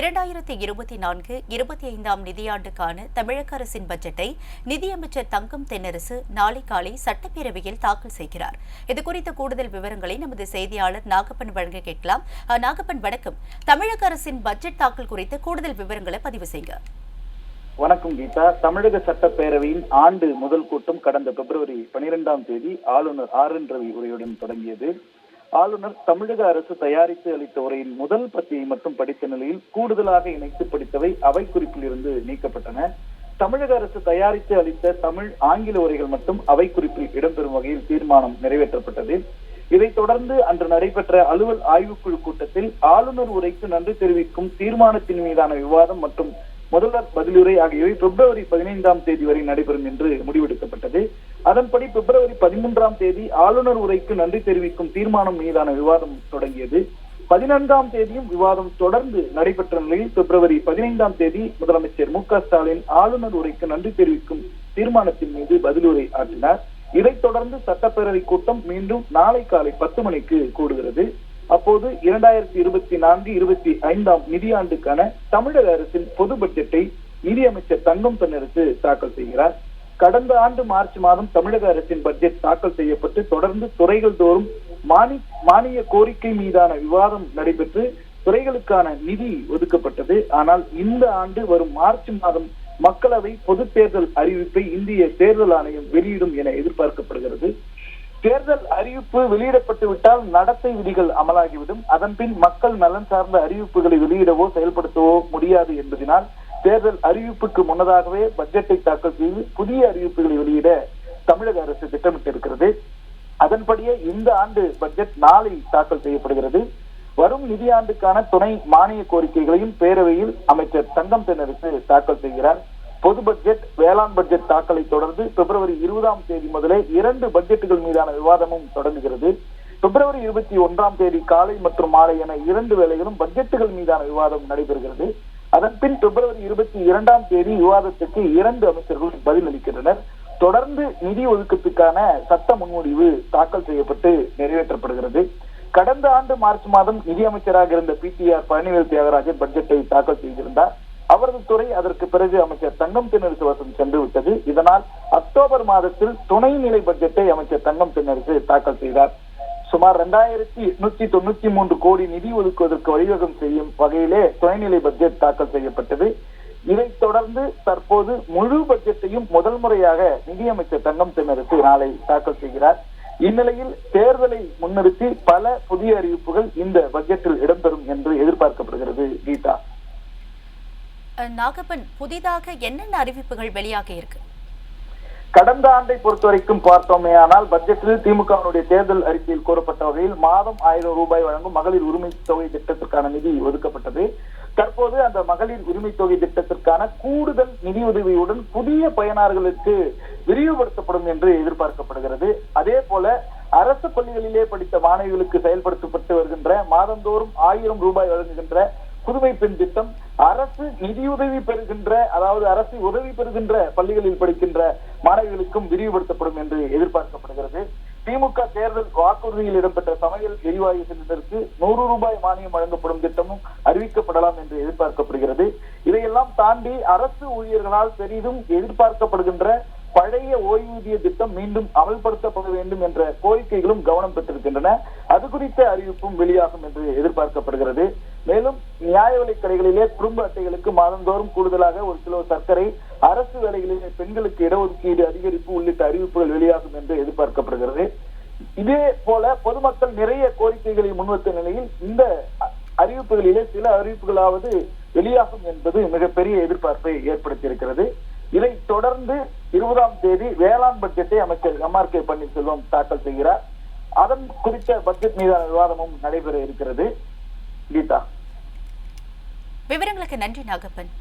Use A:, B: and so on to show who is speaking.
A: இரண்டாயிரத்தி இருபத்தி நான்கு இருபத்தி ஐந்தாம் நிதியாண்டுக்கான தமிழக அரசின் பட்ஜெட்டை நிதியமைச்சர் தங்கம் தென்னரசு நாளை காலை சட்டப்பேரவையில் தாக்கல் செய்கிறார் இதுகுறித்த கூடுதல் விவரங்களை நமது செய்தியாளர் நாகப்பன் வழங்க கேட்கலாம் நாகப்பன் வணக்கம் தமிழக அரசின் பட்ஜெட் தாக்கல் குறித்த கூடுதல் விவரங்களை பதிவு செய்யுங்க
B: வணக்கம் கீதா தமிழக சட்டப்பேரவையின் ஆண்டு முதல் கூட்டம் கடந்த பிப்ரவரி பனிரெண்டாம் தேதி ஆளுநர் ஆர் என் ரவி உரையுடன் தொடங்கியது ஆளுநர் தமிழக அரசு தயாரித்து அளித்த உரையின் முதல் பத்தியை மட்டும் படித்த நிலையில் கூடுதலாக இணைத்து படித்தவை அவை குறிப்பில் இருந்து நீக்கப்பட்டன தமிழக அரசு தயாரித்து அளித்த தமிழ் ஆங்கில உரைகள் மட்டும் அவை குறிப்பில் இடம்பெறும் வகையில் தீர்மானம் நிறைவேற்றப்பட்டது இதைத் தொடர்ந்து அன்று நடைபெற்ற அலுவல் ஆய்வுக்குழு கூட்டத்தில் ஆளுநர் உரைக்கு நன்றி தெரிவிக்கும் தீர்மானத்தின் மீதான விவாதம் மற்றும் முதல்வர் பதிலுரை ஆகியவை பிப்ரவரி பதினைந்தாம் தேதி வரை நடைபெறும் என்று முடிவெடுக்கப்பட்டது அதன்படி பிப்ரவரி பதிமூன்றாம் தேதி ஆளுநர் உரைக்கு நன்றி தெரிவிக்கும் தீர்மானம் மீதான விவாதம் தொடங்கியது பதினான்காம் தேதியும் விவாதம் தொடர்ந்து நடைபெற்ற நிலையில் பிப்ரவரி பதினைந்தாம் தேதி முதலமைச்சர் மு ஸ்டாலின் ஆளுநர் உரைக்கு நன்றி தெரிவிக்கும் தீர்மானத்தின் மீது பதிலுரை ஆற்றினார் இதைத் தொடர்ந்து சட்டப்பேரவை கூட்டம் மீண்டும் நாளை காலை பத்து மணிக்கு கூடுகிறது அப்போது இரண்டாயிரத்தி இருபத்தி நான்கு இருபத்தி ஐந்தாம் நிதியாண்டுக்கான தமிழக அரசின் பொது பட்ஜெட்டை நிதியமைச்சர் தங்கம் தன்னிடத்து தாக்கல் செய்கிறார் கடந்த ஆண்டு மார்ச் மாதம் தமிழக அரசின் பட்ஜெட் தாக்கல் செய்யப்பட்டு தொடர்ந்து துறைகள் தோறும் மானி மானிய கோரிக்கை மீதான விவாதம் நடைபெற்று துறைகளுக்கான நிதி ஒதுக்கப்பட்டது ஆனால் இந்த ஆண்டு வரும் மார்ச் மாதம் மக்களவை பொது தேர்தல் அறிவிப்பை இந்திய தேர்தல் ஆணையம் வெளியிடும் என எதிர்பார்க்கப்படுகிறது தேர்தல் அறிவிப்பு வெளியிடப்பட்டு விட்டால் நடத்தை விதிகள் அமலாகிவிடும் அதன்பின் மக்கள் நலன் சார்ந்த அறிவிப்புகளை வெளியிடவோ செயல்படுத்தவோ முடியாது என்பதனால் தேர்தல் அறிவிப்புக்கு முன்னதாகவே பட்ஜெட்டை தாக்கல் செய்து புதிய அறிவிப்புகளை வெளியிட தமிழக அரசு திட்டமிட்டிருக்கிறது அதன்படியே இந்த ஆண்டு பட்ஜெட் நாளை தாக்கல் செய்யப்படுகிறது வரும் நிதியாண்டுக்கான துணை மானிய கோரிக்கைகளையும் பேரவையில் அமைச்சர் தங்கம் தென்னரசு தாக்கல் செய்கிறார் பொது பட்ஜெட் வேளாண் பட்ஜெட் தாக்கலை தொடர்ந்து பிப்ரவரி இருபதாம் தேதி முதலே இரண்டு பட்ஜெட்டுகள் மீதான விவாதமும் தொடங்குகிறது பிப்ரவரி இருபத்தி ஒன்றாம் தேதி காலை மற்றும் மாலை என இரண்டு வேளைகளும் பட்ஜெட்டுகள் மீதான விவாதம் நடைபெறுகிறது அதன் பின் பிப்ரவரி இருபத்தி இரண்டாம் தேதி விவாதத்துக்கு இரண்டு அமைச்சர்கள் பதிலளிக்கின்றனர் தொடர்ந்து நிதி ஒதுக்கத்துக்கான சட்ட முன்மொழிவு தாக்கல் செய்யப்பட்டு நிறைவேற்றப்படுகிறது கடந்த ஆண்டு மார்ச் மாதம் நிதியமைச்சராக இருந்த P T R Palanivel Thiagarajan பட்ஜெட்டை தாக்கல் செய்திருந்தார் அவரது துறை அதற்கு பிறகு அமைச்சர் தங்கம் தென்னரசு வசம் சென்று விட்டது இதனால் அக்டோபர் மாதத்தில் துணைநிலை பட்ஜெட்டை அமைச்சர் தங்கம் தென்னரசு தாக்கல் செய்தார் சுமார் இரண்டாயிரத்தி எட்நூத்தி தொண்ணூத்தி மூன்று கோடி நிதி ஒதுக்குவதற்கு வழிவகம் செய்யும் வகையிலே துணைநிலை பட்ஜெட் தாக்கல் செய்யப்பட்டது இதைத் தொடர்ந்து தற்போது முழு பட்ஜெட்டையும் முதல் முறையாக நிதியமைச்சர் தங்கம் தென்னரசு நாளை தாக்கல் செய்கிறார் இந்நிலையில் தேர்தலை முன்னிறுத்தி பல புதிய அறிவிப்புகள் இந்த பட்ஜெட்டில் இடம்பெறும் என்று எதிர்பார்க்கப்படுகிறது கீதா நாகப்பன் புதிதாக என்னென்ன அறிவிப்புகள் வெளியாக இருக்கு கடந்த ஆண்டை பொறுத்த வரைக்கும் பார்த்தோமே ஆனால் பட்ஜெட்டில் திமுகவினுடைய தேர்தல் அறிக்கையில் கூறப்பட்ட வகையில் மாதம் ஆயிரம் ரூபாய் வழங்கும் மகளிர் உரிமை தொகை திட்டத்திற்கான நிதி ஒதுக்கப்பட்டது தற்போது அந்த மகளிர் உரிமை தொகை திட்டத்திற்கான கூடுதல் நிதி உதவியுடன் புதிய பயனாளர்களுக்கு விரிவுபடுத்தப்படும் என்று எதிர்பார்க்கப்படுகிறது அதே போல அரசு பள்ளிகளிலே படித்த மாணவிகளுக்கு செயல்படுத்தப்பட்டு வருகின்ற மாதந்தோறும் ஆயிரம் ரூபாய் வழங்குகின்ற புதுமை பெண் திட்டம் அரசு நிதியுதவி பெறுகின்ற அதாவது அரசு உதவி பெறுகின்ற பள்ளிகளில் படிக்கின்ற மாணவிகளுக்கும் விரிவுபடுத்தப்படும் என்று எதிர்பார்க்கப்படுகிறது திமுக தேர்தல் வாக்குறுதியில் இடம்பெற்ற சமையல் எரிவாயு சிலிண்டருக்கு நூறு ரூபாய் மானியம் வழங்கப்படும் திட்டமும் அறிவிக்கப்படலாம் என்று எதிர்பார்க்கப்படுகிறது இதையெல்லாம் தாண்டி அரசு ஊழியர்களால் பெரிதும் எதிர்பார்க்கப்படுகின்ற பழைய ஓய்வூதிய திட்டம் மீண்டும் அமல்படுத்தப்பட வேண்டும் என்ற கோரிக்கைகளும் கவனம் பெற்றிருக்கின்றன அது குறித்த அறிவிப்பும் வெளியாகும் என்று எதிர்பார்க்கப்படுகிறது மேலும் நியாய விலை கடைகளிலே குடும்ப அட்டைகளுக்கு மாதந்தோறும் கூடுதலாக ஒரு கிலோ சர்க்கரை அரசு வேலைகளிலே பெண்களுக்கு இடஒதுக்கீடு அதிகரிப்பு உள்ளிட்ட அறிவிப்புகள் வெளியாகும் என்று எதிர்பார்க்கப்படுகிறது இதே போல பொதுமக்கள் நிறைய கோரிக்கைகளை முன்வைத்த நிலையில் இந்த அறிவிப்புகளிலே சில அறிவிப்புகளாவது வெளியாகும் என்பது மிகப்பெரிய எதிர்பார்ப்பை ஏற்படுத்தியிருக்கிறது இதை தொடர்ந்து இருபதாம் தேதி வேளாண் பட்ஜெட்டை அமைச்சர் எம் ஆர் கே பன்னீர்செல்வம் தாக்கல் செய்கிறார் அதன் குறித்த பட்ஜெட் மீதான விவாதமும் நடைபெற இருக்கிறது கீதா விவரங்களுக்கு நன்றி நாகப்பன்